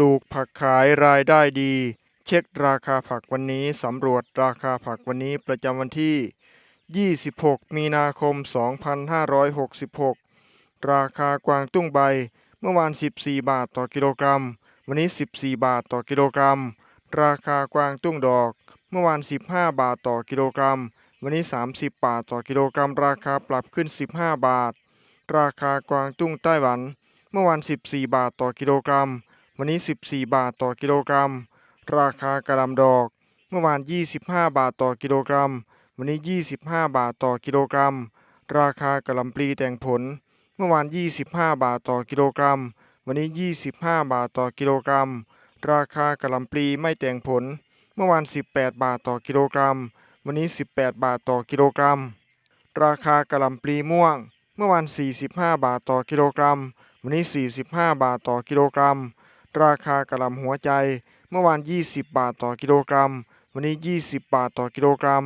ลูกผักขายรายได้ดี เช็คราคาผักวันนี้สำรวจราคาผักวันนี้ประจำวันที่ 26 มีนาคม 2566 ราคากวางตุ้งใบเมื่อวาน 14 บาทต่อกิโลกรัม วันนี้ 14 บาทต่อกิโลกรัม ราคากวางตุ้งดอก เมื่อวาน 15 บาทต่อกิโลกรัม วันนี้ 30 บาทต่อกิโลกรัม ราคาปรับขึ้น 15 บาท ราคากวางตุ้งไต้หวัน เมื่อวาน 14 บาทต่อกิโลกรัม วันนี้ 14 บาทต่อกิโลกรัม ราคากระลำดอก เมื่อวาน 25 บาทต่อกิโลกรัม วันนี้ 25 บาทต่อกิโลกรัม ราคากระลำปลีแต่งผล เมื่อวาน 25 บาทต่อกิโลกรัม วันนี้ 25 บาทต่อกิโลกรัม ราคากระลำปลีไม่แต่งผล เมื่อวาน 18 บาทต่อกิโลกรัม วันนี้ 18 บาทต่อกิโลกรัม ราคากระลำปลีม่วง เมื่อวาน 45 บาทต่อกิโลกรัม วันนี้ 45 บาทต่อกิโลกรัม ราคากระหลำหัวใจ เมื่อวาน 20 บาทต่อกิโลกรัม วันนี้ 20 บาทต่อกิโลกรัม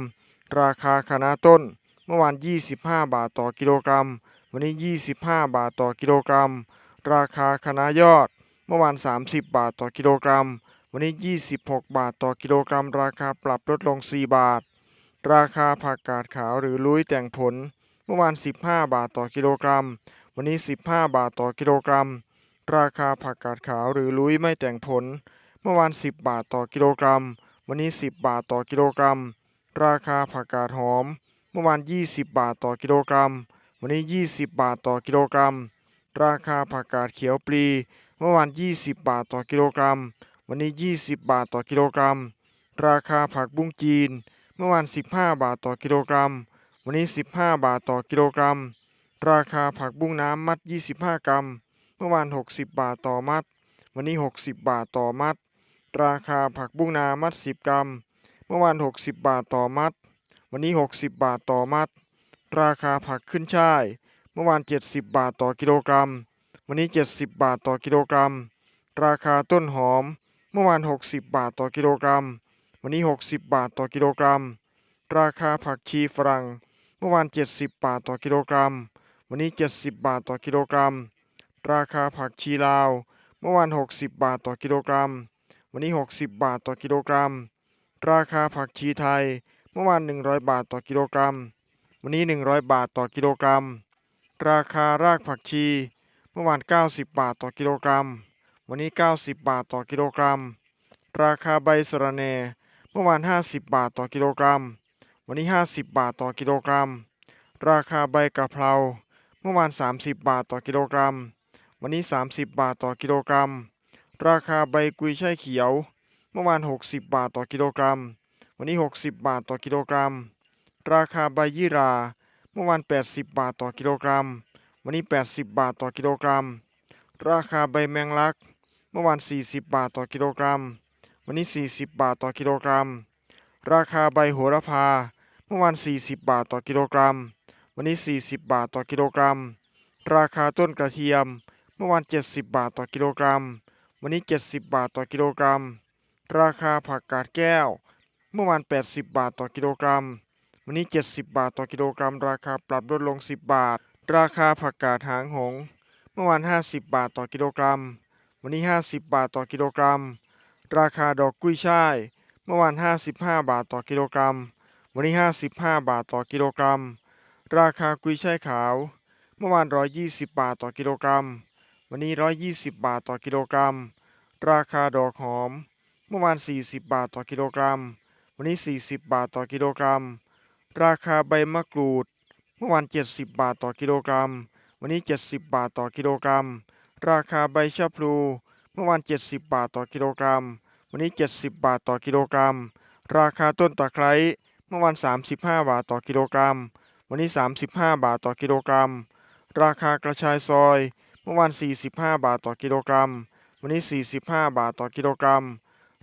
ราคาคะน้าต้น เมื่อวาน 25 บาทต่อกิโลกรัม วันนี้ 25 บาทต่อกิโลกรัม ราคาคะน้ายอด เมื่อวาน 30 บาทต่อกิโลกรัม วันนี้ 26 บาทต่อกิโลกรัม ราคาปรับลดลง 4 บาท ราคาผักกาดขาวหรือลุยแต่งผล เมื่อวาน 15 บาทต่อกิโลกรัม วันนี้ 15 บาทต่อกิโลกรัม ราคาผักกาดขาวหรือลุยไม่แต่งผล เมื่อวาน 10 บาทต่อกิโลกรัม วันนี้ 10 บาทต่อกิโลกรัม ราคาผักกาดหอม เมื่อวาน 20 บาทต่อกิโลกรัม วันนี้ 20 บาทต่อกิโลกรัม ราคาผักกาดเขียวปลี เมื่อวาน 20 บาทต่อกิโลกรัม วันนี้ 20 บาทต่อกิโลกรัม ราคาผักบุ้งจีน เมื่อวาน 15 บาทต่อกิโลกรัม วันนี้ 15 บาทต่อกิโลกรัม ราคาผักบุ้งน้ำมัด 25 กรัม มื่อวาน 60 บาทต่อมัด วันนี้ 60 บาทต่อมัด ราคาผักบุ้งนามัด 10 กรัม เมื่อวาน 60 บาทต่อมัด วันนี้ 60 บาทต่อมัด ราคาผักขึ้นช่าย เมื่อวาน 70 บาทต่อกิโลกรัม วันนี้ 70 บาทต่อกิโลกรัม ราคาต้นหอม เมื่อวาน 60 บาทต่อกิโลกรัม วันนี้ 60 บาทต่อกิโลกรัม ราคาผักชีฝรั่ง เมื่อวาน 70 บาทต่อกิโลกรัม วันนี้ 70 บาทต่อกิโลกรัม ราคาผักชีลาว เมื่อวาน 60 บาทต่อกิโลกรัม วันนี้ 60 บาทต่อกิโลกรัม ราคาผักชีไทย เมื่อวาน 100 บาทต่อกิโลกรัม วันนี้ 100 บาทต่อกิโลกรัม ราคารากผักชี เมื่อวาน 90 บาทต่อกิโลกรัม วันนี้ 90 บาทต่อกิโลกรัม ราคาใบสะระแหน่ เมื่อวาน 50 บาทต่อกิโลกรัม วันนี้ 50 บาทต่อกิโลกรัม ราคาใบกะเพรา เมื่อวาน 30 บาทต่อกิโลกรัม วันนี้ 30 บาทต่อกิโลกรัม ราคาใบกุยช่ายเขียว เมื่อวาน 60 บาทต่อกิโลกรัม วันนี้ 60 บาทต่อกิโลกรัม ราคาใบยี่รา เมื่อวาน 80 บาทต่อกิโลกรัม วันนี้ 80 บาทต่อกิโลกรัม ราคาใบแมงลัก เมื่อวาน 40 บาทต่อกิโลกรัม วันนี้ 40 บาทต่อกิโลกรัม ราคาใบโหระพา เมื่อวาน 40 บาทต่อกิโลกรัม วันนี้ 40 บาทต่อกิโลกรัม ราคาต้นกระเทียม มื่อวาน 70 บาทต่อกิโลกรัม วันนี้ 70 บาทต่อกิโลกรัม ราคาผักกาดแก้ว เมื่อวาน 80 บาทต่อกิโลกรัม วันนี้ 70 บาทต่อกิโลกรัม ราคาปรับลดลง 10 บาท ราคาผักกาดหางหง เมื่อวาน 50 บาทต่อกิโลกรัม วันนี้ 50 บาทต่อกิโลกรัม ราคาดอกกุ้ยช่าย เมื่อวาน 55 บาทต่อกิโลกรัม วันนี้ 55 บาทต่อกิโลกรัม ราคากุยช่ายขาว เมื่อวาน 120 บาทต่อกิโลกรัม วันนี้ 120 บาทต่อกิโลกรัม ราคาดอกหอม เมื่อวาน 40 บาทต่อกิโลกรัม วันนี้ 40 บาทต่อกิโลกรัม ราคาใบมะกรูด เมื่อวาน 70 บาทต่อกิโลกรัม วันนี้ 70 บาทต่อกิโลกรัม ราคาใบชะพลู เมื่อวาน 70 บาทต่อกิโลกรัม วันนี้ 70 บาทต่อกิโลกรัม ราคาต้นตะไคร้เมื่อวาน 35 บาทต่อกิโลกรัม วันนี้ 35 บาทต่อกิโลกรัม ราคากระชายซอย เมื่อวาน 45 บาทต่อกิโลกรัม วันนี้ 45 บาทต่อกิโลกรัม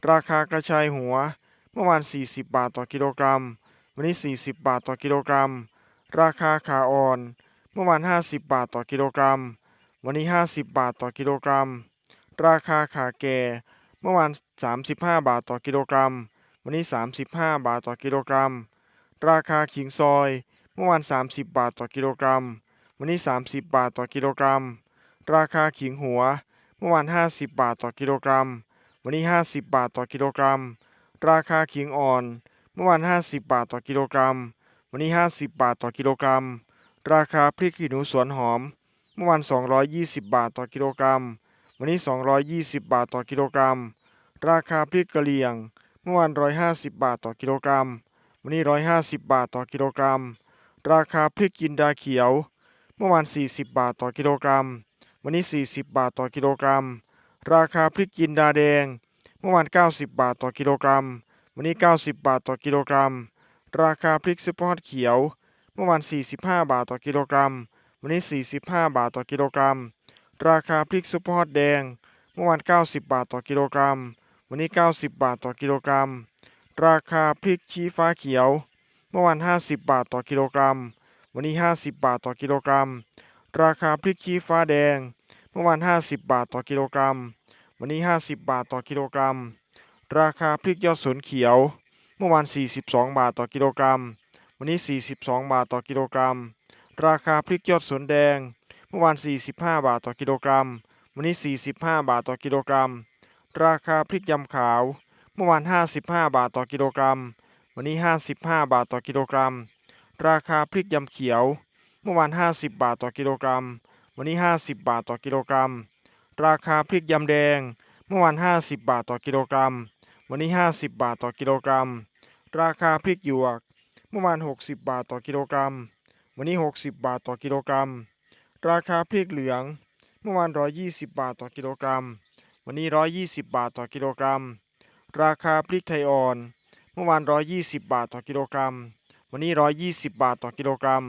ราคากระชายหัว เมื่อวาน 40 บาทต่อกิโลกรัม วันนี้ 40 บาทต่อกิโลกรัม ราคาขาอ่อน เมื่อวาน 50 บาทต่อกิโลกรัม วันนี้ 50 บาทต่อกิโลกรัม ราคาขาแก่ เมื่อวาน 35 บาทต่อกิโลกรัม วันนี้ 35 บาทต่อกิโลกรัม ราคาขิงซอย เมื่อวาน 30 บาทต่อกิโลกรัม วันนี้ 30 บาทต่อกิโลกรัม ราคาขิงหัว เมื่อวาน 50 บาทต่อกิโลกรัม วันนี้ 50 บาทต่อกิโลกรัม ราคาขิงอ่อน เมื่อวาน 50 บาทต่อกิโลกรัม วันนี้ 50 บาทต่อกิโลกรัม ราคาพริกขี้หนูสวนหอม เมื่อวาน 220 บาทต่อกิโลกรัม วันนี้ 220 บาทต่อกิโลกรัม ราคาพริกกะเหรี่ยง เมื่อวาน 150 บาทต่อกิโลกรัม วันนี้ 150 บาทต่อกิโลกรัม ราคาพริกจินดาเขียว เมื่อวาน 40 บาทต่อกิโลกรัม วันนี้ 40 บาทต่อกิโลกรัม ราคาพริกจินดาแดง เมื่อวาน 90 บาทต่อกิโลกรัม วันนี้ 90 บาทต่อกิโลกรัม ราคาพริกซุปเปอร์ฮอตเขียว เมื่อวาน 45 บาทต่อกิโลกรัม วันนี้ 45 บาทต่อกิโลกรัม ราคาพริกซุปเปอร์ฮอตแดง เมื่อวาน 90 บาทต่อกิโลกรัม วันนี้ 90 บาทต่อกิโลกรัม ราคาพริกชี้ฟ้าเขียว เมื่อวาน 50 บาทต่อกิโลกรัม วันนี้ 50 บาทต่อกิโลกรัม ราคาพริกชี้ฟ้าแดง เมื่อวาน 50 บาทต่อกิโลกรัม วันนี้ 50 บาทต่อกิโลกรัม ราคาพริกยอดสนเขียว เมื่อวาน 42 บาทต่อกิโลกรัม วันนี้ 42 บาทต่อกิโลกรัม ราคาพริกยอดสนแดง เมื่อวาน 45 บาทต่อกิโลกรัม วันนี้ 45 บาทต่อกิโลกรัม ราคาพริกยำขาว เมื่อวาน 55 บาทต่อกิโลกรัม วันนี้ 55 บาทต่อกิโลกรัม ราคาพริกยำเขียว มื่อวาน 50 บาทต่อกิโลกรัม วันนี้ 50 บาทต่อกิโลกรัม ราคาพริกยำแดง เมื่อวาน 50 บาทต่อกิโลกรัม วันนี้ 50 บาทต่อกิโลกรัม ราคาพริกหยวก เมื่อวาน 60 บาทต่อกิโลกรัม วันนี้ 60 บาทต่อกิโลกรัม ราคาพริกเหลือง เมื่อวาน 120 บาทต่อกิโลกรัม วันนี้ 120 บาทต่อกิโลกรัม ราคาพริกไทยอ่อน เมื่อวาน 120 บาทต่อกิโลกรัม วันนี้ 120 บาทต่อกิโลกรัม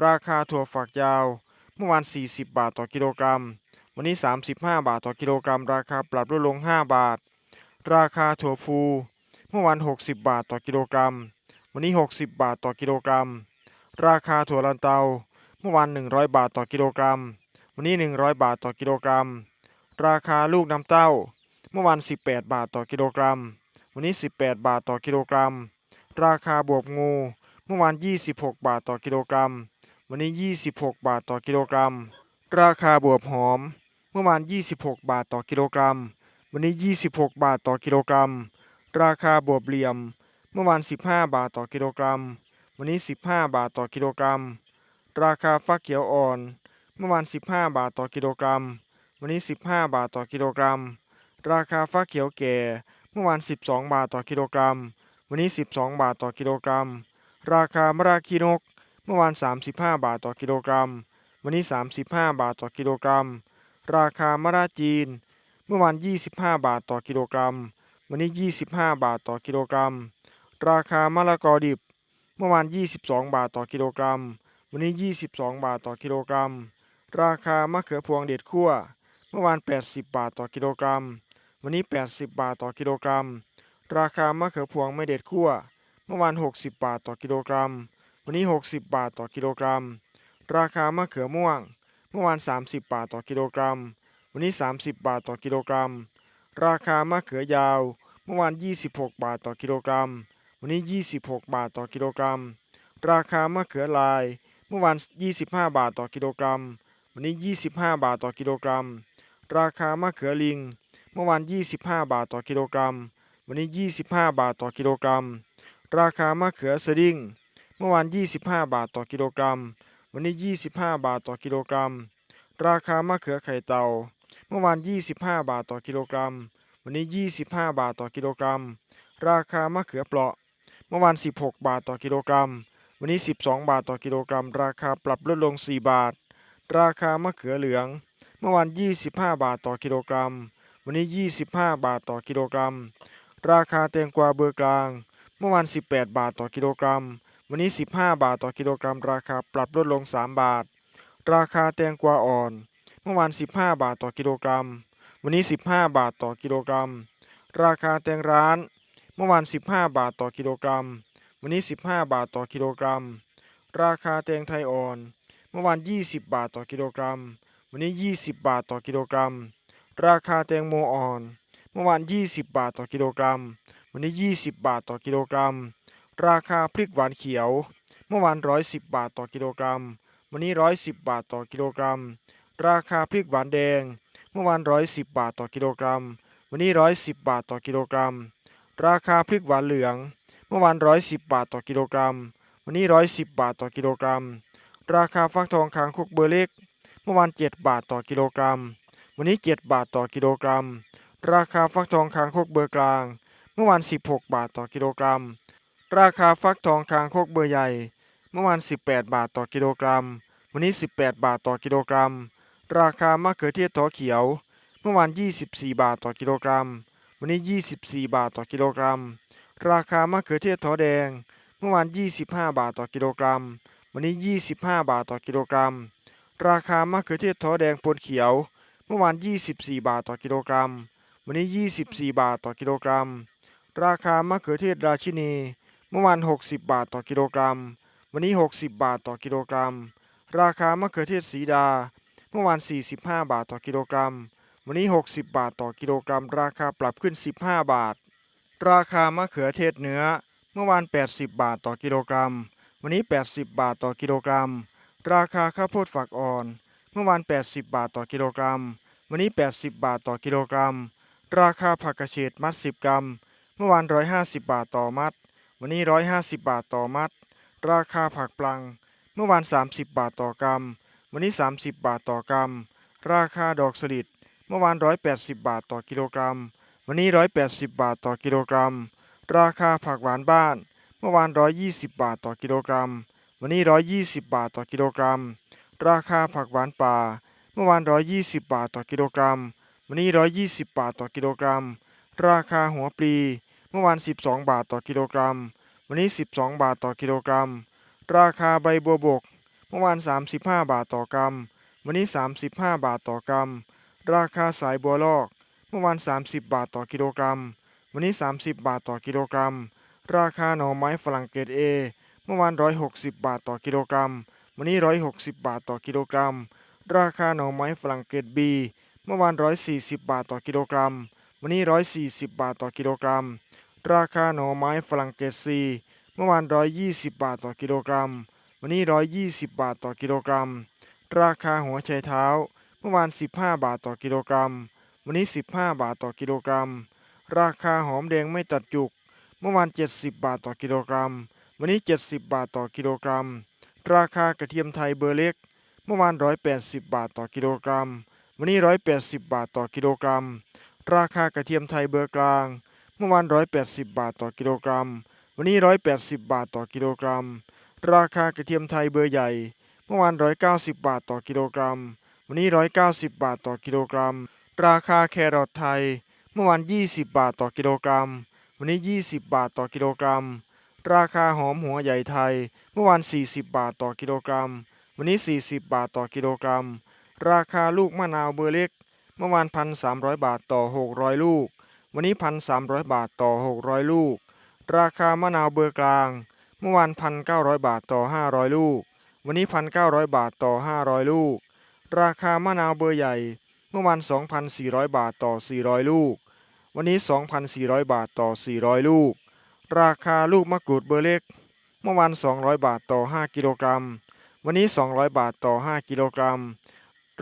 ราคาถั่วฝักยาว เมื่อวาน 40 บาทต่อกิโลกรัม วันนี้ 35 บาทต่อกิโลกรัม ราคาปรับลดลง 5 บาท ราคาถั่วพูเมื่อวาน 60 บาทต่อกิโลกรัม วันนี้ 60 บาทต่อกิโลกรัม ราคาถั่วลันเตา เมื่อวาน 100 บาทต่อกิโลกรัม วันนี้ 100 บาทต่อกิโลกรัม ราคาลูกน้ำเต้า เมื่อวาน 18 บาทต่อกิโลกรัม วันนี้ 18 บาทต่อกิโลกรัม ราคาบวบงู เมื่อวาน 26 บาทต่อกิโลกรัม วันนี้ 26 บาทต่อกิโลกรัม ราคาบวบหอม เมื่อวาน 26 บาทต่อกิโลกรัม วันนี้ 26 บาทต่อกิโลกรัม ราคาบวบเหลี่ยม เมื่อวาน 15 บาทต่อกิโลกรัม วันนี้ 15 บาทต่อกิโลกรัม ราคาฟักเขียวอ่อน เมื่อวาน 15 บาทต่อกิโลกรัม วันนี้ 15 บาทต่อกิโลกรัม ราคาฟักเขียวแก่ เมื่อวาน 12 บาทต่อกิโลกรัม วันนี้ 12 บาทต่อกิโลกรัม ราคามะระคีนก เมื่อวาน 35 บาทต่อกิโลกรัม วันนี้ 35 บาทต่อกิโลกรัม ราคามะระจีน เมื่อวาน 25 บาทต่อกิโลกรัม วันนี้ 25 บาทต่อกิโลกรัม ราคามะละกอดิบ เมื่อวาน 22 บาทต่อกิโลกรัม วันนี้ 22 บาทต่อกิโลกรัม ราคามะเขือพวงเด็ดขั้ว เมื่อวาน 80 บาทต่อกิโลกรัม วันนี้ 80 บาทต่อกิโลกรัม ราคามะเขือพวงไม่เด็ดขั้ว เมื่อวาน 60 บาทต่อกิโลกรัม วันนี้ 60 บาทต่อกิโลกรัม ราคามะเขือม่วง เมื่อวาน 30 บาทต่อกิโลกรัม วันนี้ 30 บาทต่อกิโลกรัม ราคามะเขือยาว เมื่อวาน 26 บาทต่อกิโลกรัม วันนี้ 26 บาทต่อกิโลกรัม ราคามะเขือลาย เมื่อวาน 25 บาทต่อกิโลกรัม วันนี้ 25 บาทต่อกิโลกรัม ราคามะเขือลิง เมื่อวาน 25 บาทต่อกิโลกรัม วันนี้ 25 บาทต่อกิโลกรัม ราคามะเขือสดิง มื่อวาน 25 บาทต่อกิโลกรัม วันนี้ 25 บาทต่อกิโลกรัม ราคามะเขือไข่เต่า เมื่อวาน 25 บาทต่อกิโลกรัม วันนี้ 25 บาทต่อกิโลกรัม ราคามะเขือเปราะ เมื่อวาน 16 บาทต่อกิโลกรัม วันนี้ 12 บาทต่อกิโลกรัม ราคาปรับลดลง 4 บาท ราคามะเขือเหลือง เมื่อวาน 25 บาทต่อกิโลกรัม วันนี้ 25 บาทต่อกิโลกรัม ราคาแตงกวาเบอร์กลาง เมื่อวาน 18 บาทต่อกิโลกรัม วันนี้ 15 บาทต่อกิโลกรัม ราคาปรับลดลง 3 บาท ราคาแตงกวาอ่อน เมื่อวาน 15 บาทต่อกิโลกรัม วันนี้ 15 บาทต่อกิโลกรัม ราคาแตงร้าน เมื่อวาน 15 บาทต่อกิโลกรัม วันนี้ 15 บาทต่อกิโลกรัม ราคาแตงไทยอ่อน เมื่อวาน 20 บาทต่อกิโลกรัม วันนี้ 20 บาทต่อกิโลกรัม ราคาแตงโมอ่อน เมื่อวาน 20 บาทต่อกิโลกรัม วันนี้ 20 บาทต่อกิโลกรัม ราคาพริกหวานเขียว เมื่อวาน 110 บาทต่อกิโลกรัม วันนี้ 110 บาทต่อกิโลกรัม ราคาพริกหวานแดง เมื่อวานร้อยสิบบาทต่อกิโลกรัม วันนี้ร้อยสิบบาทต่อกิโลกรัม ราคาพริกหวานเหลือง เมื่อวานร้อยสิบบาทต่อกิโลกรัม วันนี้ร้อยสิบบาทต่อกิโลกรัม ราคาฟักทองคางคกเบอร์เล็ก เมื่อวานเจ็ดบาทต่อกิโลกรัม วันนี้เจ็ดบาทต่อกิโลกรัม ราคาฟักทองคางคกเบอร์กลาง เมื่อวานสิบหกบาทต่อกิโลกรัม ราคาฟักทองคางคกเบอร์ใหญ่ เมื่อวานสิบแปดบาทต่อกิโลกรัม วันนี้สิบแปดบาทต่อกิโลกรัม ราคามะเขือเทศถอเขียว เมื่อวานยี่สิบสี่บาทต่อกิโลกรัม วันนี้ยี่สิบสี่บาทต่อกิโลกรัม ราคามะเขือเทศถอแดง เมื่อวานยี่สิบห้าบาทต่อกิโลกรัม วันนี้ยี่สิบห้าบาทต่อกิโลกรัม ราคามะเขือเทศถอแดงปนเขียว เมื่อวานยี่สิบสี่บาทต่อกิโลกรัม วันนี้ยี่สิบสี่บาทต่อกิโลกรัม ราคามะเขือเทศราชินี เมื่อวานหกสิบบาทต่อกิโลกรัม วันนี้หกสิบบาทต่อกิโลกรัม ราคามะเขือเทศสีดา เมื่อวานสี่สิบห้าบาทต่อกิโลกรัม วันนี้หกสิบบาทต่อกิโลกรัม ราคาปรับขึ้นสิบห้าบาท ราคามะเขือเทศเนื้อ เมื่อวานแปดสิบบาทต่อกิโลกรัม วันนี้แปดสิบบาทต่อกิโลกรัม ราคาข้าวโพดฝักอ่อน เมื่อวานแปดสิบบาทต่อกิโลกรัม วันนี้แปดสิบบาทต่อกิโลกรัม ราคาผักกระเฉดมัดสิบกรัม เมื่อวานร้อยห้าสิบบาทต่อมัด วันนี้ร้อยห้าสิบาทต่อมัด ราคาผักปลัง เมื่อวานสามสิบาทต่อกรัม วันนี้สามสิบาทต่อกรัม ราคาดอกสลิด เมื่อวานร้อยแปดสิบาทต่อกิโลกรัม วันนี้ร้อยแปดสิบาทต่อกิโลกรัม ราคาผักหวานบ้าน เมื่อวานร้อยยี่สิบาทต่อกิโลกรัม วันนี้ร้อยยี่สิบาทต่อกิโลกรัม ราคาผักหวานป่า เมื่อวานร้อยยี่สิบาทต่อกิโลกรัม วันนี้ร้อยยี่สิบบาทต่อกิโลกรัม ราคาหัวปลี เมื่อวานสิบาทต่อกิโลกรัม วันนี้สิบาทต่อกิโลกรัม ราคาใบบัวบก เมื่อวานสามสิบาทต่อกรัม วันนี้สามสิบาบาทต่อกรัม ราคาสายบัวลอก เมื่อวาน 30 บาทต่อกิโลกรัม วันนี้ 30 บาทต่อกิโลกรัม ราคาหน่อไม้ฝรั่งเกรดเอเมื่อวาน 160 บาทต่อกิโลกรัม วันนี้ 160 บาทต่อกิโลกรัม ราคาหน่อไม้ฝรั่งเกรดบีเมื่อวาน 140 บาทต่อกิโลกรัม วันนี้ 140 บาทต่อกิโลกรัม ราคาหน่อไม้ฝรั่งเกรดซีเมื่อวาน 120 บาทต่อกิโลกรัม วันนี้ 120 บาทต่อกิโลกรัม ราคาหัวไชเท้า เมื่อวาน 15 บาทต่อกิโลกรัม วันนี้ 15 บาทต่อกิโลกรัม ราคาหอมแดงไม่ตัดจุก เมื่อวาน 70 บาทต่อกิโลกรัม วันนี้ 70 บาทต่อกิโลกรัม ราคากระเทียมไทยเบอร์เล็ก เมื่อวาน 180 บาทต่อกิโลกรัม วันนี้ 180 บาทต่อกิโลกรัม ราคากระเทียมไทยเบอร์กลาง เมื่อวาน180 บาทต่อกิโลกรัม วันนี้ 180 บาทต่อกิโลกรัม ราคากระเทียมไทยเบอร์ใหญ่ เมื่อวาน 190 บาทต่อกิโลกรัม วันนี้ 190 บาทต่อกิโลกรัม ราคาแครอทไทย เมื่อวาน 20 บาทต่อกิโลกรัม วันนี้ 20 บาทต่อกิโลกรัม ราคาหอมหัวใหญ่ไทย เมื่อวาน 40 บาทต่อกิโลกรัม วันนี้ 40 บาทต่อกิโลกรัม ราคาลูกมะนาวเบอร์เล็ก มื่อวาน 1,300 บาทต่อ 600 ลูก วันนี้ 1,300 บาทต่อ 600 ลูก ราคามะนาวเบอร์กลาง เมื่อวาน 1,900 บาทต่อ 500 ลูก วันนี้ 1,900 บาทต่อ 500 ลูก ราคามะนาวเบอร์ใหญ่ เมื่อวาน 2,400 บาทต่อ 400 ลูก วันนี้ 2,400 บาทต่อ 400 ลูก ราคาลูกมะกรูดเบอร์เล็ก เมื่อวาน 200 บาทต่อ 5 กิโลกรัม วันนี้ 200 บาทต่อ 5 กิโลกรัม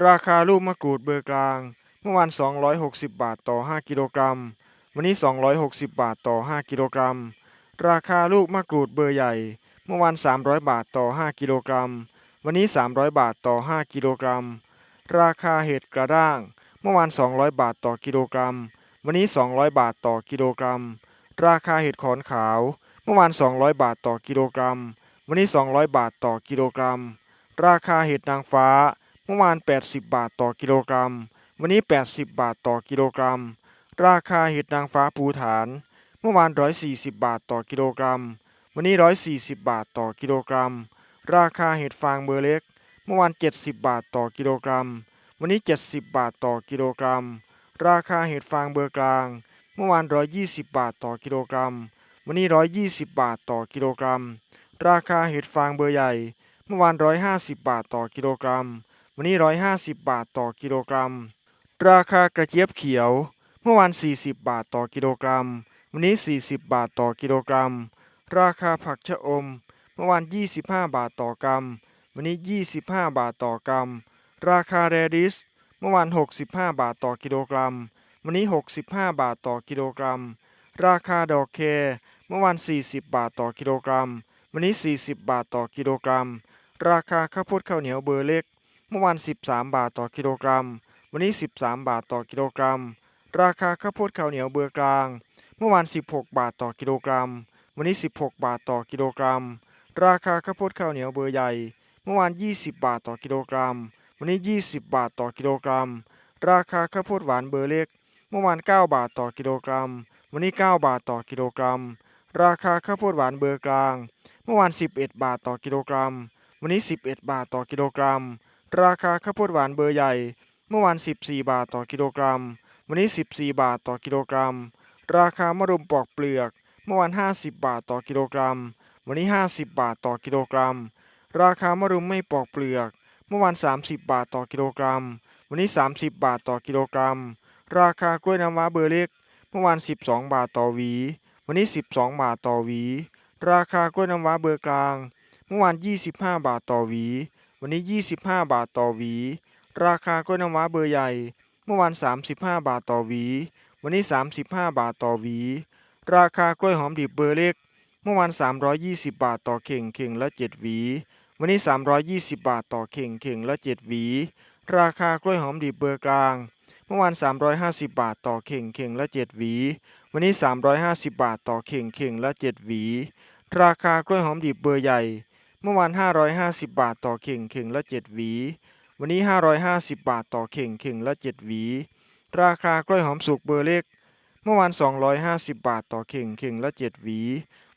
ราคาลูกมะกรูดเบอร์กลาง เมื่อวาน 260 บาทต่อ 5 กิโลกรัม วันนี้ 260 บาทต่อ 5 กิโลกรัม ราคาลูกมะกรูดเบอร์ใหญ่ เมื่อวาน 300 บาทต่อ 5 กิโลกรัม วันนี้ 300 บาทต่อ 5 กิโลกรัม ราคาเห็ดกระด้าง เมื่อวาน 200 บาทต่อกิโลกรัม วันนี้ 200 บาทต่อกิโลกรัม ราคาเห็ดขอนขาว เมื่อวาน 200 บาทต่อกิโลกรัม วันนี้ 200 บาทต่อกิโลกรัม ราคาเห็ดนางฟ้า เมื่อวาน 80 บาทต่อกิโลกรัม วันนี้ 80 บาทต่อกิโลกรัม ราคาเห็ดนางฟ้าภูฐาน เมื่อวาน 140 บาทต่อกิโลกรัม วันนี้ 140 บาทต่อกิโลกรัม ราคาเห็ดฟางเบอร์เล็ก เมื่อวาน 70 บาทต่อกิโลกรัม วันนี้ 70 บาทต่อกิโลกรัม ราคาเห็ดฟางเบอร์กลาง เมื่อวาน 120 บาทต่อกิโลกรัม วันนี้ 120 บาทต่อกิโลกรัม ราคาเห็ดฟางเบอร์ใหญ่ เมื่อวาน 150 บาทต่อกิโลกรัม วันนี้ 150 บาทต่อกิโลกรัม ราคากระเจี๊ยบเขียว เมื่อวาน 40 บาทต่อกิโลกรัม วันนี้ 40 บาทต่อกิโลกรัม ราคาผักชะอม เมื่อวาน 25 บาทต่อกรัม วันนี้ 25 บาทต่อกรัม ราคาแรดิส เมื่อวาน 65 บาทต่อกิโลกรัม วันนี้ 65 บาทต่อกิโลกรัม ราคาดอกแคเมื่อวาน 40 บาทต่อกิโลกรัม วันนี้ 40 บาทต่อกิโลกรัม ราคาข้าวโพดข้าวเหนียวเบอร์เล็ก เมื่อวาน 13 บาทต่อกิโลกรัม วันนี้ 13 บาทต่อกิโลกรัม ราคาข้าวโพดข้าวเหนียวเบอร์กลาง เมื่อวาน 16 บาทต่อกิโลกรัม วันนี้ 16 บาทต่อกิโลกรัม ราคาข้าวโพดข้าวเหนียวเบอร์ใหญ่ เมื่อวาน 20 บาทต่อกิโลกรัม วันนี้ 20 บาทต่อกิโลกรัม ราคาข้าวโพดหวานเบอร์เล็ก เมื่อวาน 9 บาทต่อกิโลกรัม วันนี้ 9 บาทต่อกิโลกรัม ราคาข้าวโพดหวานเบอร์กลาง เมื่อวาน 11 บาทต่อกิโลกรัม วันนี้ 11 บาทต่อกิโลกรัม ราคาข้าวโพดหวานเบอร์ใหญ่ เมื่อวาน 14 บาทต่อกิโลกรัม วันนี้ 14 บาทต่อกิโลกรัม ราคามะรุมปอกเปลือก เมื่อวาน 50 บาทต่อกิโลกรัม วันนี้ 50 บาทต่อกิโลกรัม ราคามะรุมไม่ปอกเปลือก เมื่อวาน 30 บาทต่อกิโลกรัม วันนี้ 30 บาทต่อกิโลกรัม ราคากล้วยน้ำว้าเบอร์เล็ก เมื่อวาน 12 บาทต่อหวี วันนี้ 12 บาทต่อหวี ราคากล้วยน้ำว้าเบอร์กลาง เมื่อวาน 25 บาทต่อหวี วันนี้ 25 บาทต่อหวี ราคากล้วยน้ำว้าเบอร์ใหญ่ เมื่อวาน 35 บาทต่อหวี วันนี้ 35 บาทต่อหวี ราคากล้วยหอมดิบเบอร์เล็ก เมื่อวาน 320 บาทต่อเข่งเข่งละ 7 หวี วันนี้ 320 บาทต่อเข่งเข่งละ 7 หวี ราคากล้วยหอมดิบเบอร์กลาง เมื่อวาน 350 บาทต่อเข่งเข่งละ 7 หวี วันนี้ 350 บาทต่อเข่งเข่งละ 7 หวี ราคากล้วยหอมดิบเบอร์ใหญ่ เมื่อวาน 550 บาทต่อเข่งเข่งละ 7 หวี วันนี้ 550 บาทต่อเข่งเข่งละ 7 หวี ราคากล้วยหอมสุกเบอร์เล็ก เมื่อวาน 250 บาทต่อเข่งเข่งละ 7 หวี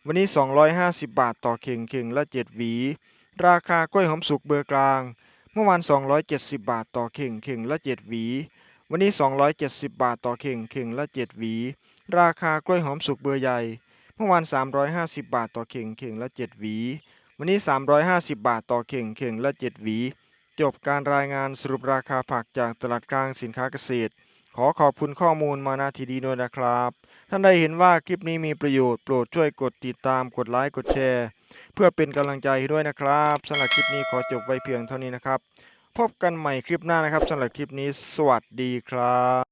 วันนี้ 250 บาทต่อเข่งเข่งละ 7 หวี ราคากล้วยหอมสุกเบอร์กลาง เมื่อวาน 270 บาทต่อเข่งเข่งละ 7 หวี วันนี้ 270 บาทต่อเข่งเข่งละ 7 หวี ราคากล้วยหอมสุกเบอร์ใหญ่ เมื่อวาน 350 บาทต่อเข่งเข่งละ 7 หวี วันนี้ 350 บาทต่อเข่งเข่งละ 7 หวี จบการรายงานสรุปราคาผักจากตลาดกลางสินค้าเกษตร ขอขอบคุณข้อมูลมานาทีดีด้วยนะครับ ท่านใดเห็นว่าคลิปนี้มีประโยชน์โปรดช่วยกดติดตามกดไลค์กดแชร์ เพื่อเป็นกำลังใจให้ด้วยนะครับสำหรับคลิปนี้ขอจบไว้เพียงเท่านี้นะครับ พบกันใหม่คลิปหน้านะครับสำหรับคลิปนี้ สวัสดีครับ